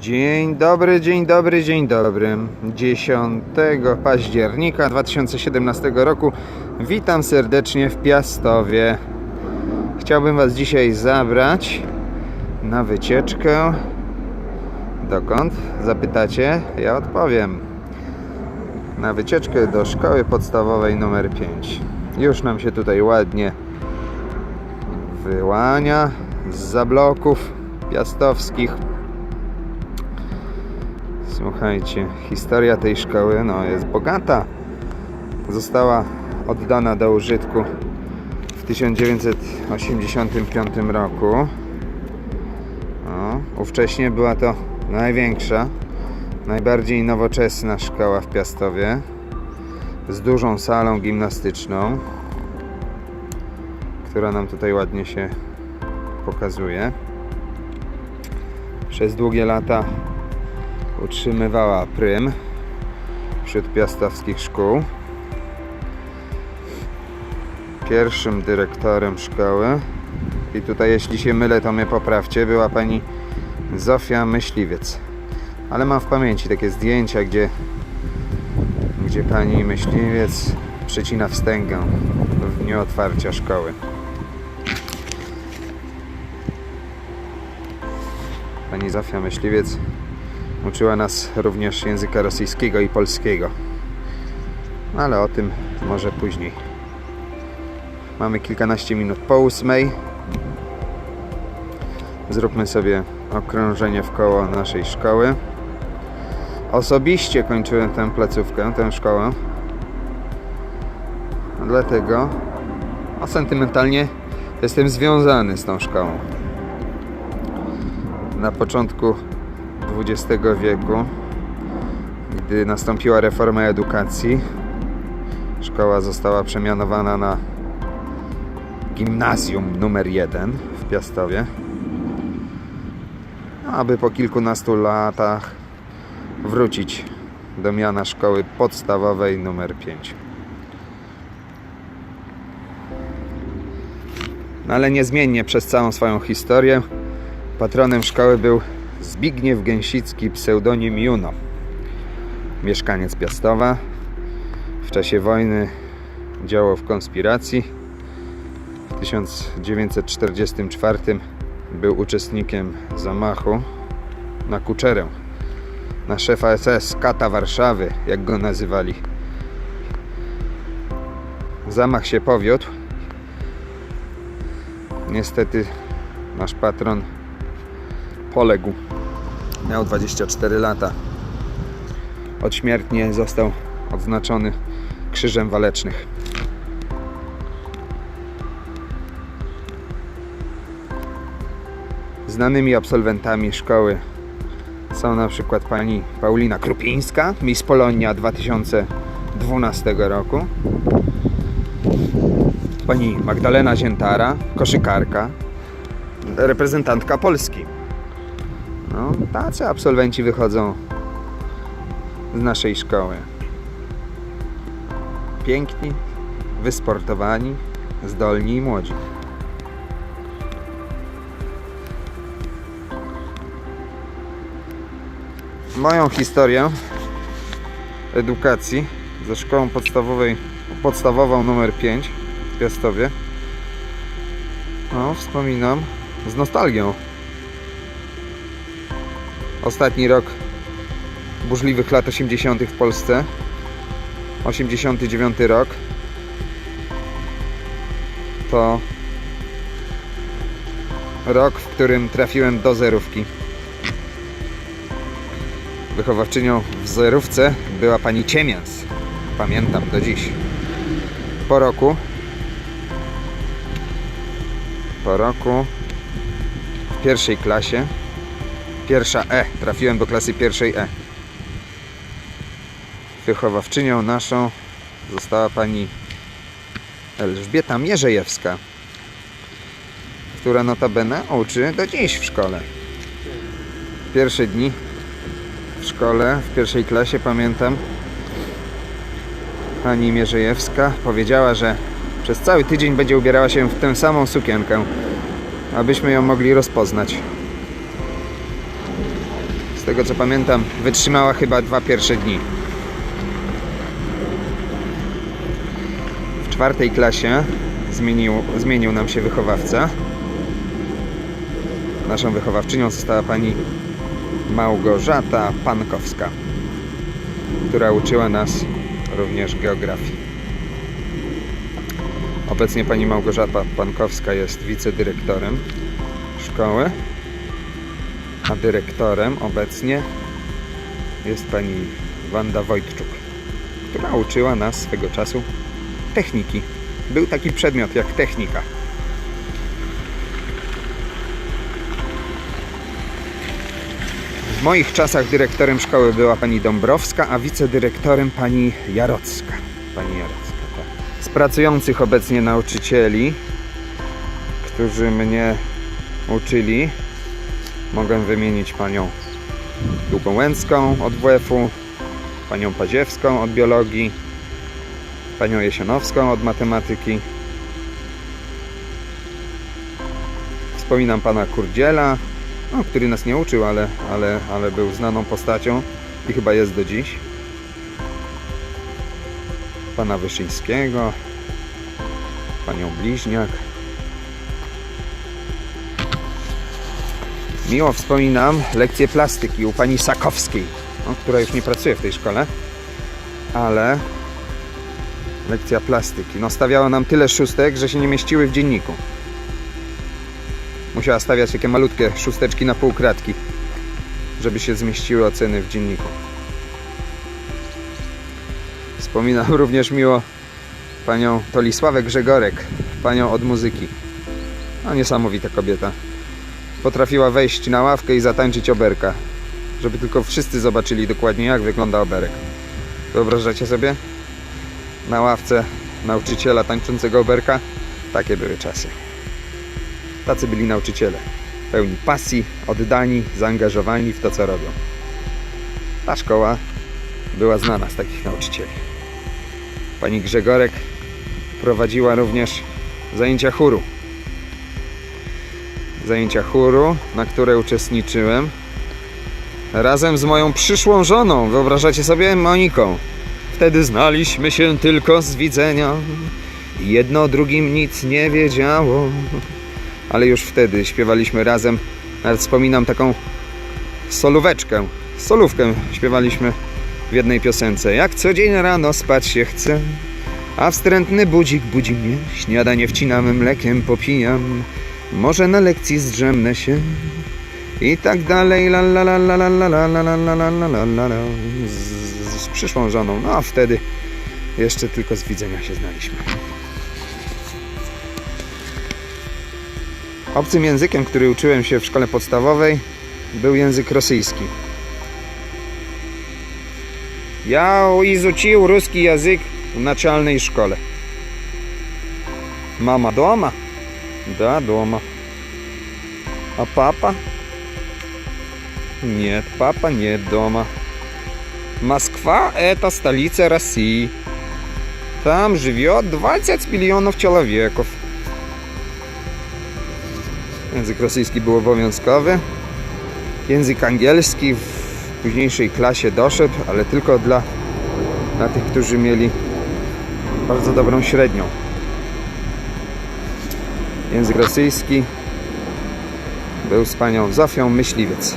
Dzień dobry, dzień dobry, dzień dobry. 10 października 2017 roku witam serdecznie w Piastowie. Chciałbym Was dzisiaj zabrać na wycieczkę. Dokąd? Zapytacie? Ja odpowiem. Na wycieczkę do szkoły podstawowej numer 5. Już nam się tutaj ładnie wyłania z zabloków piastowskich. Słuchajcie, historia tej szkoły no, jest bogata. Została oddana do użytku w 1985 roku. No, ówcześnie była to największa, najbardziej nowoczesna szkoła w Piastowie z dużą salą gimnastyczną, która nam tutaj ładnie się pokazuje. Przez długie lata utrzymywała prym wśród piastowskich szkół. Pierwszym dyrektorem szkoły, i tutaj jeśli się mylę, to mnie poprawcie, była pani Zofia Myśliwiec. Ale mam w pamięci takie zdjęcia, gdzie, gdzie pani Myśliwiec przecina wstęgę w dniu otwarcia szkoły. Pani Zofia Myśliwiec Uczyła nas również języka rosyjskiego i polskiego. Ale o tym może później. Mamy kilkanaście minut po ósmej. Zróbmy sobie okrążenie w koło naszej szkoły. Osobiście kończyłem tę placówkę, tę szkołę. Dlatego a sentymentalnie jestem związany z tą szkołą. Na początku XX wieku, gdy nastąpiła reforma edukacji, szkoła została przemianowana na gimnazjum numer 1 w Piastowie, aby po kilkunastu latach wrócić do miana szkoły podstawowej numer 5. No ale niezmiennie przez całą swoją historię patronem szkoły był Zbigniew Gęsicki, pseudonim Juno. Mieszkaniec Piastowa. W czasie wojny działał w konspiracji. W 1944 był uczestnikiem zamachu na Kuczerę. Na szefa SS Kata Warszawy, jak go nazywali. Zamach się powiódł. Niestety nasz patron poległ. Miał 24 lata. Odśmiertnie został odznaczony krzyżem walecznych. Znanymi absolwentami szkoły są na przykład pani Paulina Krupińska, Miss Polonia 2012 roku, pani Magdalena Ziętara, koszykarka, reprezentantka Polski. No, tacy absolwenci wychodzą z naszej szkoły. Piękni, wysportowani, zdolni i młodzi. Moją historię edukacji ze szkołą podstawowej, podstawową numer 5 w Piastowie no, wspominam z nostalgią. Ostatni rok burzliwych lat 80. w Polsce. 89 rok. To rok, w którym trafiłem do zerówki. Wychowawczynią w zerówce była pani Ciemians. Pamiętam do dziś. Po roku po roku w pierwszej klasie Pierwsza E. Trafiłem do klasy pierwszej E. Wychowawczynią naszą została pani Elżbieta Mierzejewska, która notabene uczy do dziś w szkole. Pierwsze dni w szkole, w pierwszej klasie pamiętam, pani Mierzejewska powiedziała, że przez cały tydzień będzie ubierała się w tę samą sukienkę, abyśmy ją mogli rozpoznać. Z tego co pamiętam, wytrzymała chyba dwa pierwsze dni. W czwartej klasie zmienił, zmienił nam się wychowawca. Naszą wychowawczynią została pani Małgorzata Pankowska, która uczyła nas również geografii. Obecnie pani Małgorzata Pankowska jest wicedyrektorem szkoły, a dyrektorem obecnie jest pani Wanda Wojtczuk, która uczyła nas swego czasu techniki. Był taki przedmiot jak technika. W moich czasach dyrektorem szkoły była pani Dąbrowska, a wicedyrektorem pani Jarocka. Pani Jarocka, tak. Z pracujących obecnie nauczycieli, którzy mnie uczyli, mogę wymienić panią Długołęcką od WF-u, panią Paziewską od biologii, panią Jesionowską od matematyki. Wspominam pana Kurdziela, no, który nas nie uczył, ale, ale, ale był znaną postacią i chyba jest do dziś. Pana Wyszyńskiego, panią Bliźniak. Miło wspominam lekcję plastyki u pani Sakowskiej, no, która już nie pracuje w tej szkole, ale lekcja plastyki. No stawiała nam tyle szóstek, że się nie mieściły w dzienniku. Musiała stawiać takie malutkie szósteczki na półkratki, żeby się zmieściły oceny w dzienniku. Wspominam również miło panią Tolisławę Grzegorek, panią od muzyki. No niesamowita kobieta. Potrafiła wejść na ławkę i zatańczyć oberka, żeby tylko wszyscy zobaczyli dokładnie jak wygląda oberek. Wyobrażacie sobie? Na ławce nauczyciela tańczącego oberka? Takie były czasy. Tacy byli nauczyciele. Pełni pasji, oddani, zaangażowani w to, co robią. Ta szkoła była znana z takich nauczycieli. Pani Grzegorek prowadziła również zajęcia chóru. Zajęcia chóru, na które uczestniczyłem razem z moją przyszłą żoną. Wyobrażacie sobie? Moniką. Wtedy znaliśmy się tylko z widzenia. Jedno drugim nic nie wiedziało ale już wtedy śpiewaliśmy razem. Nawet wspominam taką solóweczkę, solówkę śpiewaliśmy w jednej piosence. Jak co dzień rano spać się chce, a wstrętny budzik budzi mnie, śniadanie wcinam mlekiem popijam, może na lekcji zdrzemnę się. I tak dalej, la la la la la la la la la la la la la la z, z przyszłą żoną. No a wtedy jeszcze tylko z widzenia się znaliśmy. Obcym językiem, który uczyłem się w szkole podstawowej, był język rosyjski. Ja izuczył ruski język w naczelnej szkole. Mama doma? Да, дома. А папа? Нет, папа нет дома. Москва – это столица России. Там живет 20 миллионов человеков. Język rosyjski był obowiązkowy. Język angielski w późniejszej klasie doszedł, ale tylko dla, dla tych, którzy mieli bardzo dobrą średnią. Język rosyjski był z panią Zofią Myśliwiec.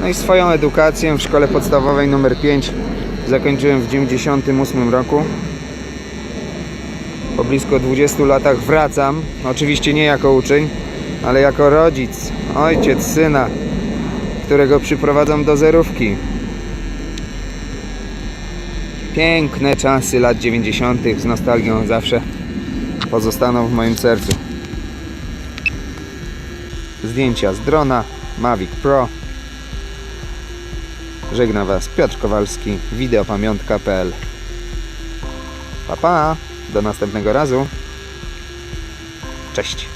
No i swoją edukację w szkole podstawowej numer 5 zakończyłem w 1998 roku. Po blisko 20 latach wracam. Oczywiście nie jako uczeń, ale jako rodzic, ojciec syna, którego przyprowadzam do zerówki. Piękne czasy lat 90. z nostalgią zawsze pozostaną w moim sercu. Zdjęcia z drona Mavic Pro. Żegna Was Piotr Kowalski, wideopamiątka.pl Pa, pa! Do następnego razu. Cześć!